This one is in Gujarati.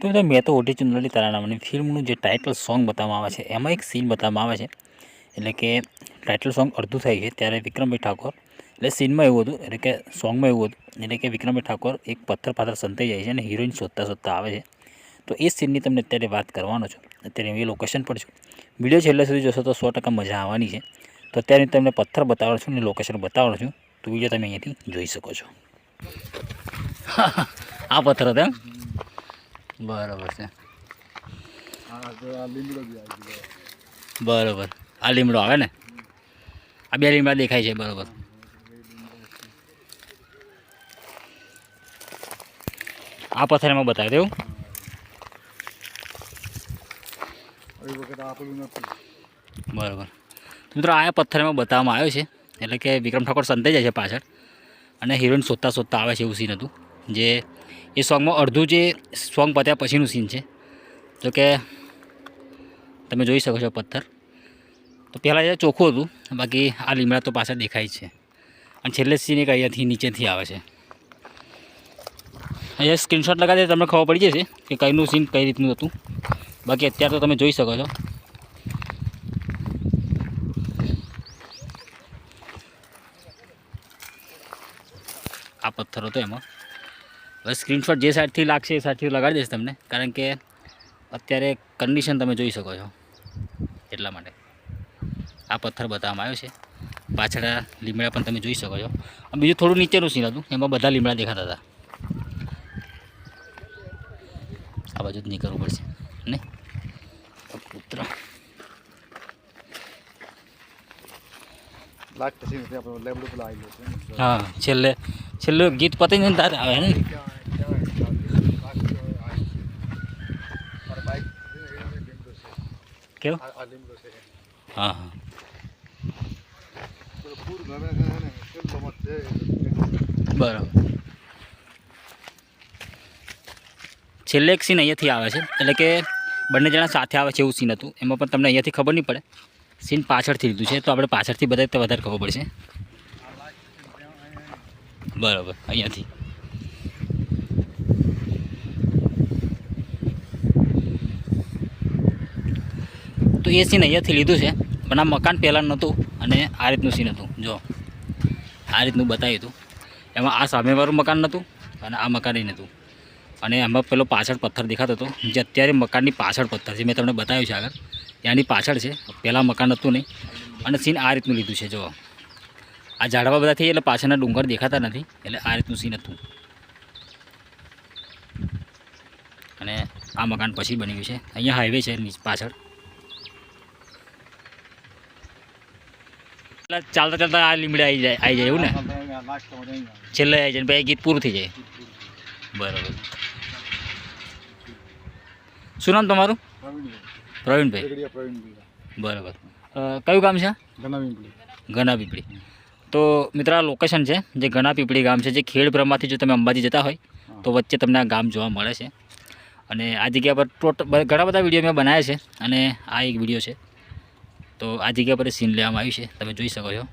તો મિત્રો મેં તો ઓટી ચુંદડી તારા ફિલ્મનું જે ટાઇટલ સોંગ બતાવવામાં આવે છે, એમાં એક સીન બતાવવામાં આવે છે. એટલે કે ટાઇટલ સોંગ અડધું થાય છે, ત્યારે વિક્રમભાઈ ઠાકોર, એટલે સીનમાં એવું હતું, એટલે કે સોંગમાં એવું હતું, એટલે કે વિક્રમભાઈ ઠાકોર એક પથ્થર પાથર સંતાઈ જાય છે અને હિરોઈન શોધતા શોધતા આવે છે. તો એ સીનની તમને અત્યારે વાત કરવાનો છું. અત્યારે હું એ લોકેશન પર છું. વીડિયો છેલ્લે સુધી જોશો તો સો ટકા મજા આવવાની છે. તો અત્યારે હું તમને પથ્થર બતાવવાનો છું અને લોકેશન બતાવવાનો છું. તો વીડિયો તમે અહીંયાથી જોઈ શકો છો. આ પથ્થર હતા? બરાબર છે. બરાબર. આ લીમડો આવે ને? આ બે લીમડા દેખાય છે બરાબર. આ પથ્થર એમાં બતાવી દેવું બરાબર. તો મિત્રો આ પથ્થરમાં બતાવવામાં આવ્યો છે એટલે કે વિક્રમ ઠાકોર સંતાઈ જાય છે પાછળ અને હિરોઈન શોધતા શોધતા આવે છે એવું સીન હતું જે એ સોંગમાં અડધું જે સોંગ પત્યા પછીનું સીન છે. જો કે તમે જોઈ શકો છો પથ્થર. તો પહેલાં એ ચોખ્ખું હતું, બાકી આ લીમડા તો પાછળ દેખાય છે. અને છેલ્લે સીન એક અહીંયાથી નીચેથી આવે છે. અહીંયા સ્ક્રીનશોટ લગાવી દે, તમને ખબર પડી જશે કે કઈનું સીન કઈ રીતનું હતું. બાકી અત્યારે તો તમે જોઈ શકો છો. આ પથ્થર હતો એમાં. હવે સ્ક્રીનશોટ જે સાઈડથી લાગશે એ સાઈડથી લગાડી દઈશ તમને. કારણ કે અત્યારે કન્ડિશન તમે જોઈ શકો છો એટલા માટે. આ પથ્થર બતાવવામાં આવ્યો છે. પાછળ લીમડા પણ તમે જોઈ શકો છો. બીજું થોડું નીચેનું સીન હતું. એમાં બધા લીમડા દેખાતા હતા. આ બાજુ જ નીકળવું પડશે. ને? પુત્ર હા છેલ્લે છેલ્લું ગીત પતી ને તારે આવે ને? હા હા. બરાબર. છેલ્લે એક સીન અહીંયાથી આવે છે, એટલે કે બંને જણા સાથે આવે છે એવું સીન હતું. એમાં પણ તમને અહીંયાથી ખબર નહીં પડે. સીન પાછળથી લીધું છે, તો આપણે પાછળથી બધા વધારે ખબર પડશે. બરાબર, અહીંયાથી. તો એ સીન અહીંયાથી લીધું છે, પણ આ મકાન પહેલાં નહોતું અને આ રીતનું સીન હતું, જો. આ રીતનું બતાવ્યું હતું. એમાં આ સામેવાળું મકાન નહોતું અને આ મકાન નહોતું. અને એમાં પેલો પાછળ પથ્થર દેખાતો હતો, જે અત્યારે મકાનની પાછળ પથ્થર છે, મેં તમને બતાવ્યું છે આગળ. ત્યાંની પાછળ છે, પહેલાં મકાન હતું નહીં. અને સીન આ રીતનું લીધું છે જો આ ઝાડવા બધા થઈ એટલે પાછળના ડુંગર દેખાતા નથી. એટલે આ રીતનું સીન હતું. અને આ મકાન પછી બની ગયું છે. અહીંયા હાઈવે છે નીચ- પાછળ. એટલે ચાલતા ચાલતા આ લીમડે આવી જાય આવી જાય એવું ને? છેલ્લે આવી જાય પછી ગીત પૂરું થઈ જાય. બરાબર. શું નામ તમારું? પ્રવીણભાઈ. પ્રવીણભાઈ. બરાબર. કયું ગામ છે? ઘના પીપળી તો મિત્ર આ લોકેશન છે જે ઘણા પીપળી ગામ છે જે ખેડબ્રહ્માથી જો તમે અંબાજી જતા હોય તો વચ્ચે તમને આ ગામ જોવા મળે છે. અને આ જગ્યા પર ટોટ ઘણા બધા વીડિયો મેં બનાવ્યા છે અને આ એક વીડિયો છે. તો આ જગ્યા પર સીન લેવામાં આવ્યું છે તમે જોઈ શકો છો.